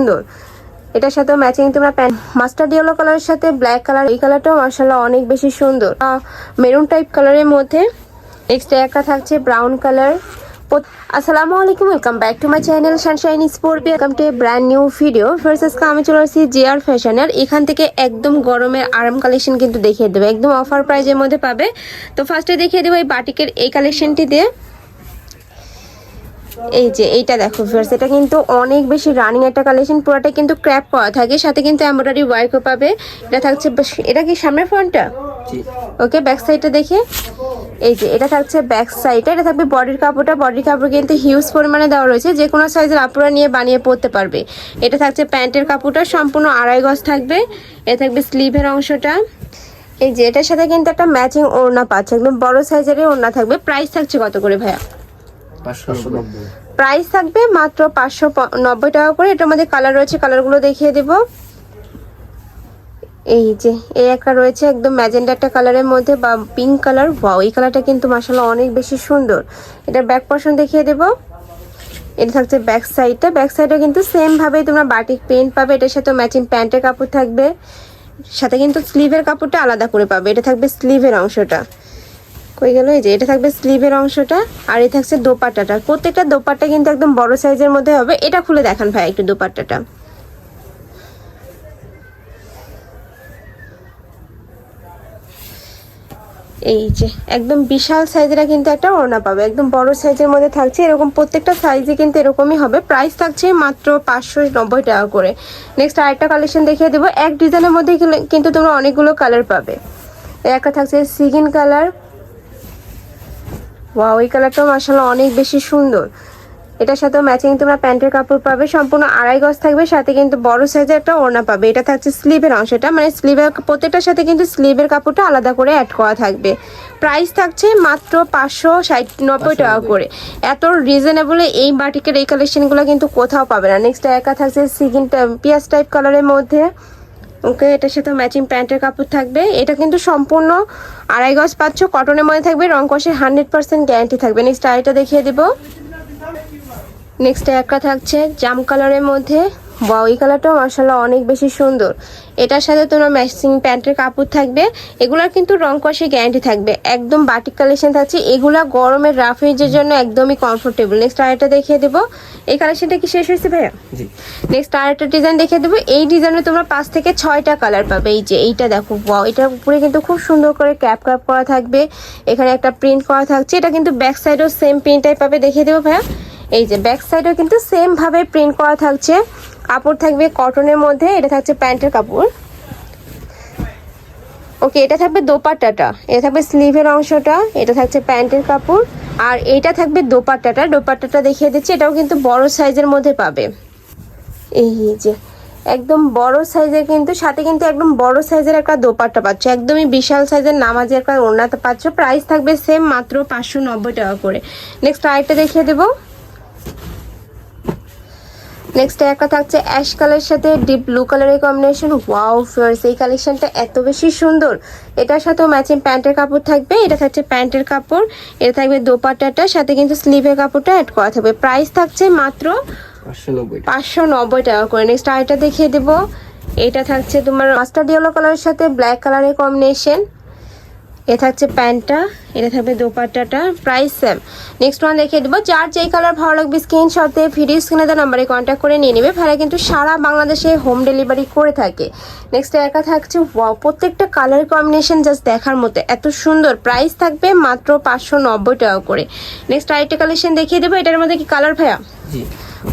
সুন্দর। এটার সাথে ম্যাচিং তোমরা প্যান্ট মাস্টার্ড ইয়েলো কালারের সাথে ব্ল্যাক কালার এই কালারটাও মার্শাল্লাহ অনেক বেশি সুন্দর। মেরুন টাইপ কালারের মধ্যে নেক্সট একটা থাকছে ব্রাউন কালার আসসালামু আলাইকুম welcome back to my channel Sunshine Sport welcome to brand new video first আজকে আমি চলে আসছি জিআর ফ্যাশনের এখান থেকে একদম গরমের আরাম কালেকশন কিন্তু দেখিয়ে দেবে। একদম অফার প্রাইজের মধ্যে পাবে। তো ফার্স্টে দেখিয়ে দেবো এই বাটিকের এই কালেকশনটি দিয়ে এই যে এইটা দেখো ফিয়ার্স এটা কিন্তু অনেক বেশি রানিং একটা কালেকশন পুরোটা কিন্তু ক্র্যাপ করা থাকে সাথে কিন্তু এমব্রয়ডারি ওয়ার্কও পাবে। এটা থাকছে এটা কি সামনের ফ্রন্টটা? ওকে ব্যাক সাইডটা দেখে। এই যে এটা থাকছে ব্যাক সাইডটা এটা থাকবে বডির কাপড়টা বডির কাপড় কিন্তু হিউজ পরিমাণে দেওয়া রয়েছে যে কোনো সাইজের আপুরা নিয়ে বানিয়ে পরতে পারবে। এটা থাকছে প্যান্টের কাপড়টা সম্পূর্ণ আড়াই গজ থাকবে। এটা থাকবে স্লিভের অংশটা। এই যে এটার সাথে কিন্তু একটা ম্যাচিং ওড়না পাচ্ছে একদম বড় সাইজেরই ওড়না থাকবে। প্রাইস থাকছে কত করে ভাইয়া? প্রাইস থাকবে মাত্র পাঁচশো নব্বই টাকা করে। এটার মধ্যে কালার রয়েছে কালারগুলো দেখিয়ে দেব। এই যে এই একটা রয়েছে একদম ম্যাজেন্ডা একটা কালারের মধ্যে বা পিঙ্ক কালার ওয়াও এই কালারটা কিন্তু মাসাল্লাহ অনেক বেশি সুন্দর। এটা ব্যাক পোর্শন দেখিয়ে দেব। এটা থাকছে ব্যাক সাইডটা ব্যাক সাইডে কিন্তু সেম ভাবে তোমরা বাটিক পেন্ট পাবে। এটার সাথে ম্যাচিং প্যান্টের কাপড় থাকবে। সাথে কিন্তু স্লিভের কাপড়টা আলাদা করে পাবে। এটা থাকবে স্লিভের অংশটা। কই গেল? এই যে, এটা থাকবে স্লিভের অংশটা আর এই থাকছে দোপাট্টাটা। প্রত্যেকটা দোপাট্টা কিন্তু একদম বড় সাইজের মধ্যে হবে। এটা খুলে দেখান ভাই একটু দোপাট্টাটা। এই যে, একদম বিশাল সাইজের কিন্তু একটা ওড়না পাবে। একদম বড় সাইজের মধ্যে থাকছে। এরকম প্রত্যেকটা সাইজে কিন্তু এরকমই হবে। প্রাইস থাকছে মাত্র পাঁচশো নব্বই টাকা করে। নেক্সট আরেকটা কালেকশন দেখিয়ে দেবো। এক ডিজাইনের মধ্যে কিন্তু তোমরা অনেকগুলো কালার পাবে। একটা থাকছে সিগিন কালার। ওয়াও এই কালারটাও মাসাল্লাহ অনেক বেশি সুন্দর। এটার সাথে ম্যাচিং তোমরা প্যান্টের কাপড় পাবে সম্পূর্ণ আড়াই গজ থাকবে সাথে কিন্তু বড় সাইজের একটা ওড়না পাবে। এটা থাকছে স্লিভের অংশটা মানে স্লিভের প্রত্যেকটার সাথে কিন্তু স্লিভের কাপড়টা আলাদা করে অ্যাড করা থাকবে। প্রাইস থাকছে মাত্র পাঁচশো ষাট নব্বই টাকা করে। এত রিজনেবলে এই বাটিকের এই কালেকশনগুলো কিন্তু কোথাও পাবে না। নেক্সট একা থাকছে সিগিন পিয়াজ টাইপ কালারের মধ্যে। ওকে, এটার সাথে ম্যাচিং প্যান্টের কাপড় থাকবে। এটা কিন্তু সম্পূর্ণ আড়াই গজ পাচ্ছ কটনের মধ্যে থাকবে, রং কষে হান্ড্রেড পার্সেন্ট গ্যারান্টি থাকবে। নেক্সট আরেকটা দেখিয়ে দেবো। নেক্সট একটা থাকছে জাম কালারের মধ্যে। ওয়াও এই কালারটাও মার্শাল্লাহ অনেক বেশি সুন্দর। এটার সাথে তোমার ম্যাচিং প্যান্টের কাপড় থাকবে। এগুলার কিন্তু রং কষে গ্যারান্টি থাকবে। একদম বাটিক কালেকশন থাকছে। এগুলা গরমের রাফ ইউজের জন্য একদমই কমফোর্টেবল নেক্সট আরেকটা দেখিয়ে দেবো। এই কালেকশনটা কি শেষ হয়েছে ভাইয়া? জি। নেক্সট আরেকটা ডিজাইন দেখিয়ে দেবো। এই ডিজাইনে তোমরা পাঁচ থেকে ছয়টা কালার পাবে। এই যে এইটা দেখো ওয়াও এটার উপরে কিন্তু খুব সুন্দর করে ক্যাপ ক্যাপ করা থাকবে। এখানে একটা প্রিন্ট করা থাকছে। এটা কিন্তু ব্যাক সাইডেও সেম প্রিন্টটাই পাবে। দেখিয়ে দেবো ভাইয়া। এই যে ব্যাক সাইডেও কিন্তু সেম ভাবে প্রিন্ট করা থাকছে। কাপড় থাকবে কটনের মধ্যে, এটা থাকছে প্যান্টের কাপড়। ওকে এটা থাকবে দোপাট্টাটা, এটা থাকবে স্লিভের অংশটা, এটা থাকছে প্যান্টের কাপড়, আর এটা থাকবে দোপাট্টাটা দোপাট্টাটা দেখিয়ে দিচ্ছি, এটাও কিন্তু বড় সাইজের মধ্যে পাবে। এই যে, একদম বড় সাইজের কিন্তু, সাথে কিন্তু একদম বড় সাইজের একটা দোপাট্টা পাচ্ছ, একদমই বিশাল সাইজের নামাজের একটা ওড়নাতে পাচ্ছ প্রাইস থাকবে সেম মাত্র পাঁচশো নব্বই টাকা করে। নেক্সট আরেকটা দেখিয়ে দেবো। নেক্সট একটা থাকছে অ্যাশ কালারের সাথে ডিপ ব্লু কালারের কম্বিনেশন ওয়াও ফিয়ার্স এই কালেকশনটা এত বেশি সুন্দর। এটার সাথেও ম্যাচিং প্যান্টের কাপড় থাকবে এটা থাকছে প্যান্টের কাপড় এটা থাকবে দোপাট্টাটা সাথে কিন্তু স্লিভের কাপড়টা অ্যাড করা থাকবে। প্রাইস থাকছে মাত্র পাঁচশো নব্বই টাকা। করে। নেক্সট আরেকটা দেখিয়ে দেবো। এটা থাকছে তোমার মাস্টার্ড ইয়েলো কালারের সাথে ব্ল্যাক কালারের কম্বিনেশন এ থাকছে প্যান্টটা, এটা থাকবে দোপাট্টাটা, প্রাইস সেম নেক্সট ওয়ান দেখিয়ে দেবো। যার যেই কালার ভালো লাগবে স্ক্রিনশটে ভিডিও স্ক্রিনে দেওয়া নাম্বারে কন্ট্যাক্ট করে নিয়ে নেবে। ভাড়া কিন্তু সারা বাংলাদেশে হোম ডেলিভারি করে থাকে। নেক্সট একা থাকছে প্রত্যেকটা কালার কম্বিনেশন জাস্ট দেখার মতো। এত সুন্দর। প্রাইস থাকবে মাত্র পাঁচশো নব্বই টাকা করে। নেক্সট আরেকটা কালেকশন দেখিয়ে দেবো। এটার মধ্যে কি কালার ভাইয়া?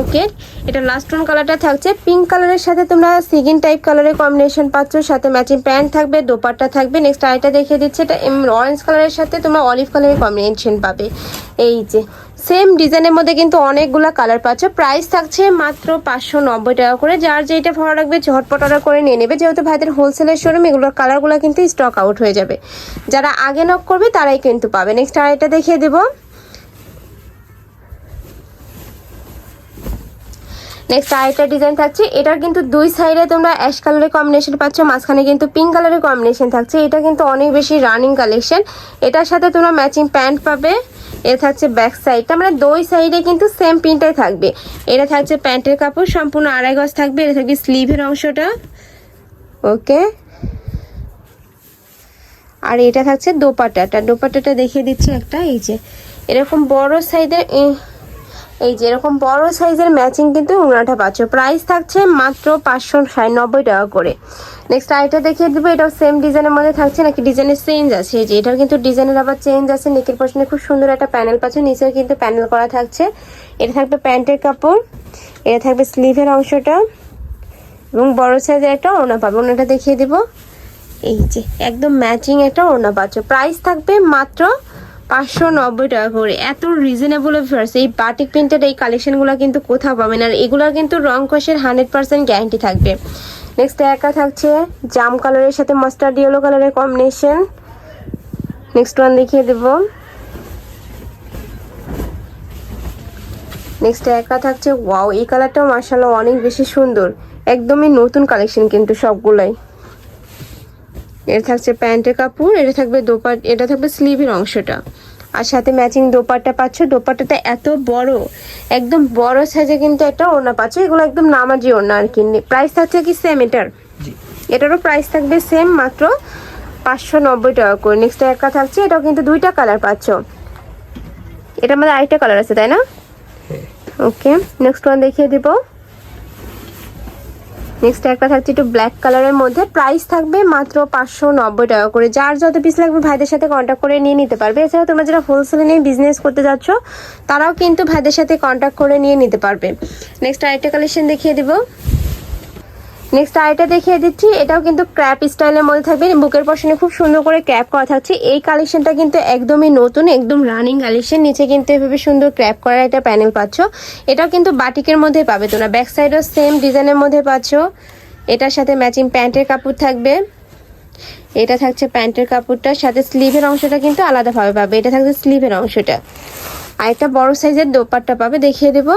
ওকে এটা লাস্ট ওয়ান কালারটা থাকছে পিঙ্ক কালারের সাথে তোমরা সিগিন টাইপ কালারের কম্বিনেশন পাচ্ছ, সাথে ম্যাচিং প্যান্ট থাকবে, দোপাট্টা থাকবে। নেক্সট আরেকটা দেখিয়ে দিচ্ছে, এটা অরেঞ্জ কালারের সাথে তোমরা অলিভ কালারের কম্বিনেশন পাবে। এই যে সেম ডিজাইনের মধ্যে কিন্তু অনেকগুলো কালার পাচ্ছ। প্রাইস থাকছে মাত্র পাঁচশো নব্বই টাকা করে। যার যেটা ভালো লাগবে ঝটপট অর্ডার করে নিয়ে নেবে। যেহেতু ভাইদের হোলসেলের শোরুম এগুলোর কালারগুলো কিন্তু স্টক আউট হয়ে যাবে। যারা আগে নক করবে, তারাই কিন্তু পাবে। নেক্সট আরেকটা দেখিয়ে দেবো। নেক্সট আরেকটা ডিজাইন থাকছে। এটার কিন্তু দুই সাইডে তোমরা অ্যাশ কালারের কম্বিনেশন পাচ্ছ, মাঝখানে কিন্তু পিঙ্ক কালারের কম্বিনেশন থাকছে। এটা কিন্তু অনেক বেশি রানিং কালেকশন এটার সাথে তোমরা ম্যাচিং প্যান্ট পাবে। এটা থাকছে ব্যাক সাইডটা মানে দুই সাইডে কিন্তু সেম প্রিন্টটাই থাকবে। এটা থাকছে প্যান্টের কাপড়, সম্পূর্ণ আড়াই গজ থাকবে। এটা থাকবে স্লিভের অংশটা। ওকে? আর এটা থাকছে দোপাটাটা দোপাটাটা দেখিয়ে দিচ্ছি একটা, এই যে। এরকম বড় সাইজের এই যে এরকম বড় সাইজের ম্যাচিং কিন্তু উনাটা পাচ্ছ। প্রাইস থাকছে মাত্র পাঁচশো নব্বই টাকা করে। নেক্সট আইটা দেখিয়ে দেবো, এটাও সেম ডিজাইনের মধ্যে থাকছে, নাকি ডিজাইনের চেঞ্জ আছে? এই যে এটার কিন্তু ডিজাইনের আবার চেঞ্জ আছে নেকের পশনে খুব সুন্দর একটা প্যানেল পাচ্ছ, নিচেও কিন্তু প্যানেল করা থাকছে। এটা থাকবে প্যান্টের কাপড়, এটা থাকবে স্লিভের অংশটা, এবং বড় সাইজের একটা ওনা পাবে। ওড়নাটা দেখিয়ে দেবো। এই যে, একদম ম্যাচিং একটা ওড়না পাচ্ছ। প্রাইস থাকবে মাত্র পাঁচশো নব্বই টাকা করে। এত রিজনেবল অফার্স এই বাটিক প্রিন্টেড এই কালেকশনগুলো কিন্তু কোথাও পাবেন। আর এগুলোর কিন্তু রং কষের হান্ড্রেড পার্সেন্ট গ্যারান্টি থাকবে। নেক্সট একা থাকছে জাম কালারের সাথে মাস্টার্ড ইয়েলো কালারের কম্বিনেশন নেক্সট ওয়ান দেখিয়ে দেবো। নেক্সট একা থাকছে ওয়াও এই কালারটাও মার্শাল্লাহ অনেক বেশি সুন্দর। একদমই নতুন কালেকশন কিন্তু সবগুলাই। এটা থাকছে প্যান্টের কাপড় এটা থাকবে দোপাট এটা থাকবে স্লিভের অংশটা। আর সাথে ম্যাচিং দোপাট্টা পাচ্ছ দোপাট্টাটা এত বড় একদম বড় সাইজে কিন্তু একটা ওড়না পাচ্ছ এগুলো একদম নামাজি ওড়না আর কি। প্রাইস থাকছে কি সেম এটার? এটারও প্রাইস থাকবে সেম মাত্র পাঁচশো নব্বই টাকা করে। নেক্সট একটা থাকছে এটাও কিন্তু দুইটা কালার পাচ্ছ। এটা আমাদের আরেকটা কালার আছে তাই না? ওকে নেক্সট ওয়ান দেখিয়ে দিব। নেক্সট একটা থাকছে একটু ব্ল্যাক কালারের মধ্যে। প্রাইস থাকবে মাত্র পাঁচশো নব্বই টাকা করে। যার যত পিস লাগবে ভাইদের সাথে কন্ট্যাক্ট করে নিয়ে নিতে পারবে। এছাড়াও তোমরা যারা হোলসেলে নিয়ে বিজনেস করতে যাচ্ছ, তারাও কিন্তু ভাইদের সাথে কন্ট্যাক্ট করে নিয়ে নিতে পারবে। নেক্সট আরেকটা কালেকশন দেখিয়ে দিব। নেক্সট আরেকটা দেখিয়ে দিচ্ছি। এটাও কিন্তু ক্র্যাপ স্টাইলের মধ্যে থাকবে। বুকের পশনে খুব সুন্দর করে ক্র্যাপ করা থাকছে। এই কালেকশনটা কিন্তু একদমই নতুন, একদম রানিং কালেকশন নিচে কিন্তু এভাবে সুন্দর ক্র্যাপ করার একটা প্যানেল পাচ্ছ। এটাও কিন্তু বাটিকের মধ্যে পাবে তোমরা। ব্যাক সাইডও সেম ডিজাইনের মধ্যে পাচ্ছ। এটার সাথে ম্যাচিং প্যান্টের কাপড় থাকবে। এটা থাকছে প্যান্টের কাপড়টার সাথে স্লিভের অংশটা কিন্তু আলাদাভাবে পাবে। এটা থাকছে স্লিভের অংশটা। আর একটা বড় সাইজের দোপাট্টা পাবে। দেখিয়ে দেবো।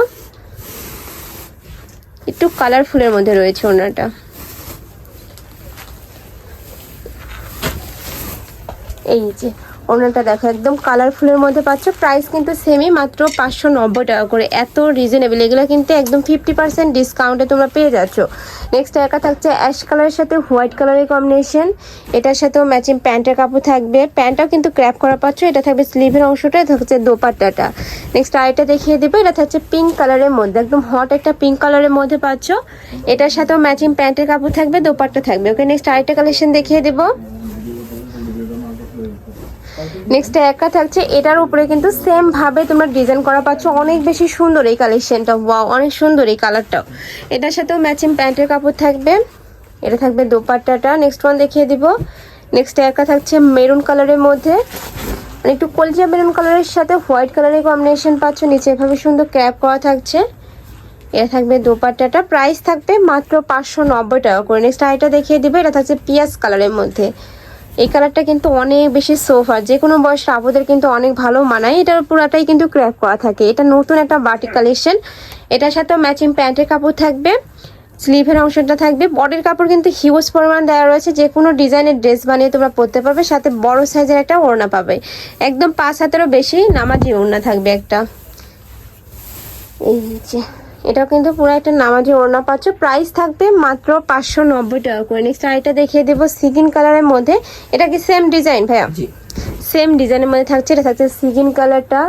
একটু কালারফুলের মধ্যে রয়েছে ওনাটা। এই যে ওনাটা দেখো, একদম কালারফুলের মধ্যে পাচ্ছ। প্রাইস কিন্তু সেমই মাত্র পাঁচশো নব্বই টাকা করে। এত রিজনেবল এগুলো কিন্তু একদম ফিফটি পার্সেন্ট ডিসকাউন্টে তোমরা পেয়ে যাচ্ছ। নেক্সট একা থাকছে অ্যাশ কালারের সাথে হোয়াইট কালারের কম্বিনেশন এটার সাথেও ম্যাচিং প্যান্টের কাপড় থাকবে। প্যান্টটাও কিন্তু ক্র্যাপ করা পাচ্ছ। এটা থাকবে স্লিভের অংশটা, এটা থাকছে দোপাট্টাটা। নেক্সট আরেকটা দেখিয়ে দেবো, এটা থাকছে পিঙ্ক কালারের মধ্যে। একদম হট একটা পিঙ্ক কালারের মধ্যে পাচ্ছ। এটার সাথেও ম্যাচিং প্যান্টের কাপড় থাকবে, দোপাট্টা থাকবে। ওকে নেক্সট আরেকটা কালেকশন দেখিয়ে দেবো। নেক্সট একা থাকছে, এটার উপরে কিন্তু সেম ভাবে তোমরা ডিজাইন করা পাচ্ছ। অনেক বেশি সুন্দর এই কালেকশনটা ওয়াও অনেক সুন্দর এই কালারটাও এটার সাথেও ম্যাচিং প্যান্টের কাপড় থাকবে। এটা থাকবে দোপাট্টাটা। নেক্সট ওয়ান দেখিয়ে দিব। নেক্সট একা থাকছে মেরুন কালারের মধ্যে। মানে একটু কলজিয়া মেরুন কালারের সাথে হোয়াইট কালারের কম্বিনেশন পাচ্ছ। নিচে এভাবে সুন্দর ক্র্যাপ করা থাকছে। এটা থাকবে দোপাট্টাটা। প্রাইস থাকবে মাত্র পাঁচশো নব্বই টাকা করে। নেক্সট আইটা দেখিয়ে দিবে। এটা থাকছে পিঁয়াজ কালারের মধ্যে। এই কালারটা কিন্তু অনেক বেশি সোফার যে কোনো বয়স আপুদের কিন্তু অনেক ভালো মানায়। এটার পুরাটাই কিন্তু ক্র্যাপ করা থাকে। এটা নতুন একটা বাটি কালেকশন এটার সাথেও ম্যাচিং প্যান্টের কাপড় থাকবে। স্লিভের অংশটা থাকবে। বডির কাপড় কিন্তু হিউজ পরিমাণ দেওয়া রয়েছে। যে কোনো ডিজাইনের ড্রেস বানিয়ে তোমরা পরতে পারবে। সাথে বড় সাইজের একটা ওড়না পাবে। একদম পাঁচ হাতেরও বেশি নামাজি ওড়না থাকবে একটা। এই যে। এটাও কিন্তু পুরো একটা নামাজি ওড়না পাচ্ছ। প্রাইস থাকবে মাত্র পাঁচশো নব্বই টাকা করে। নেক্সট আরেকটা দেখিয়ে দেবো সিগিন কালারের মধ্যে। এটা কি সেম ডিজাইন ভাইয়া? সেম ডিজাইনের মধ্যে থাকছে এটা থাকছে সিগিন কালারটা।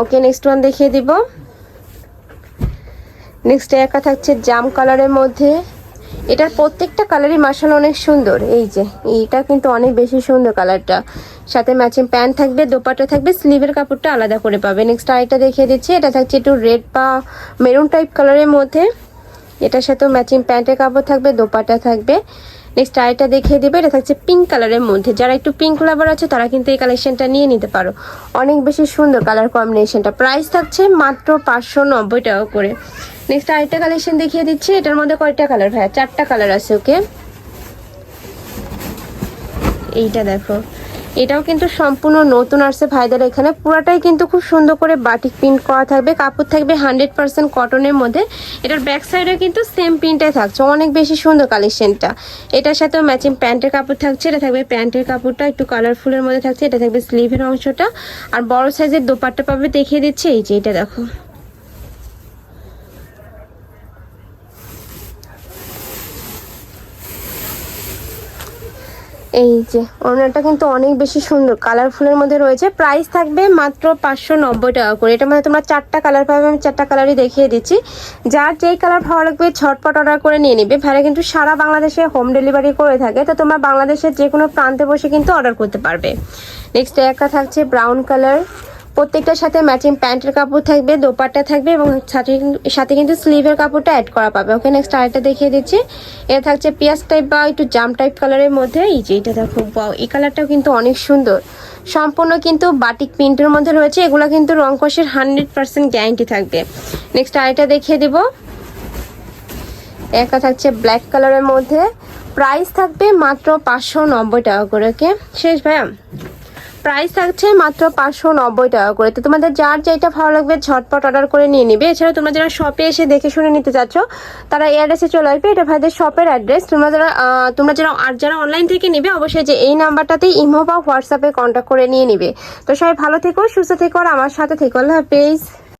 ওকে নেক্সট ওয়ান দেখিয়ে দিব। নেক্সট একা থাকছে জাম কালারের মধ্যে। এটার প্রত্যেকটা কালারই মার্শাল অনেক সুন্দর। এই যে, এইটা কিন্তু অনেক বেশি সুন্দর কালারটা। সাথে ম্যাচিং প্যান্ট থাকবে দোপাটা থাকবে স্লিভের কাপড়টা আলাদা করে পাবে। নেক্সট আরেকটা দেখিয়ে দিচ্ছি, এটা থাকছে একটু রেড বা মেরুন টাইপ কালারের মধ্যে। এটার সাথেও ম্যাচিং প্যান্টের কাপড় থাকবে দোপাটা থাকবে। নেক্সট আরেকটা দেখিয়ে দেবে। এটা থাকছে পিঙ্ক কালারের মধ্যে। যারা একটু পিঙ্ক লাভার আছে, তারা কিন্তু এই কালেকশনটা নিয়ে নিতে পারো। অনেক বেশি সুন্দর কালার কম্বিনেশনটা প্রাইস থাকছে মাত্র পাঁচশো নব্বই টাকা করে। নেক্সট আরেকটা কালেকশন দেখিয়ে দিচ্ছি। এটার মধ্যে কয়টা কালার ভাইয়া। চারটা কালার আছে ওকে এইটা দেখো। এটাও কিন্তু সম্পূর্ণ নতুন আসছে ভাইদের এখানে। পুরাটাই কিন্তু খুব সুন্দর করে বাটিক প্রিন্ট করা থাকবে, কাপড় থাকবে হান্ড্রেড পার্সেন্ট কটনের মধ্যে। এটার ব্যাক সাইডে কিন্তু সেম প্রিন্টে থাকছে, অনেক বেশি সুন্দর কালেকশনটা। এটার সাথেও ম্যাচিং প্যান্টের কাপড় থাকছে, এটা থাকবে প্যান্টের কাপড়টা, একটু কালারফুলের মধ্যে থাকছে, এটা থাকবে স্লিভের অংশটা। আর বড় সাইজের দোপাট্টা পাবে, দেখিয়ে দিচ্ছে, এই যে এটা দেখো। এই যে ওনারটা কিন্তু অনেক বেশি সুন্দর। কালারফুলের মধ্যে রয়েছে। প্রাইস থাকবে মাত্র পাঁচশো নব্বই টাকা করে। এটা মানে তোমরা চারটা কালার পাবে, আমি চারটা কালারই দেখিয়ে দিচ্ছি। যার যেই কালার ভালো লাগবে ছটপট অর্ডার করে নিয়ে নিবে। ভাইরা কিন্তু সারা বাংলাদেশে হোম ডেলিভারি করে থাকে, তো তোমরা বাংলাদেশের যে কোনো প্রান্তে বসে কিন্তু অর্ডার করতে পারবে। নেক্সট একটা থাকছে ব্রাউন কালার প্রত্যেকটার সাথে ম্যাচিং প্যান্টের কাপড় থাকবে, দোপাট্টা থাকবে এবং সাথে কিন্তু স্লিভের কাপড়টা অ্যাড করা পাবে। ওকে নেক্সট আরেকটা দেখিয়ে দিচ্ছি। এটা থাকছে পিয়াজ টাইপ বা একটু জাম টাইপ কালারের মধ্যে। এই যে এটা দেখো বাও এই কালারটাও কিন্তু অনেক সুন্দর। সম্পূর্ণ কিন্তু বাটিক প্রিন্টের মধ্যে রয়েছে। এগুলো কিন্তু রং কষের হান্ড্রেড পার্সেন্ট গ্যারান্টি থাকবে। নেক্সট আরেকটা দেখিয়ে দেবো। একটা থাকছে ব্ল্যাক কালারের মধ্যে। প্রাইস থাকবে মাত্র পাঁচশো নব্বই টাকা করে ওকে শেষ ভাইয়া? প্রাইস থাকছে মাত্র পাঁচশো নব্বই টাকা করে। তো তোমাদের যার যেটা ভালো লাগবে ঝটপট অর্ডার করে নিয়ে নিবে। এছাড়া তোমরা যারা শপে এসে দেখে শুনে নিতে চাচ্ছ, তারা এই অ্যাড্রেসে চলে আসবে। এটা ভাইদের শপের অ্যাড্রেস তোমরা যারা তোমরা যারা আর যারা অনলাইন থেকে নিবে, অবশ্যই যে এই নাম্বারটাতেই ইমো বা হোয়াটসঅ্যাপে কন্ট্যাক্ট করে নিয়ে নিবে। তো সবাই ভালো থেকো, সুস্থ থেকো, আর আমার সাথে থেকো। আল্লাহ হাফেজ।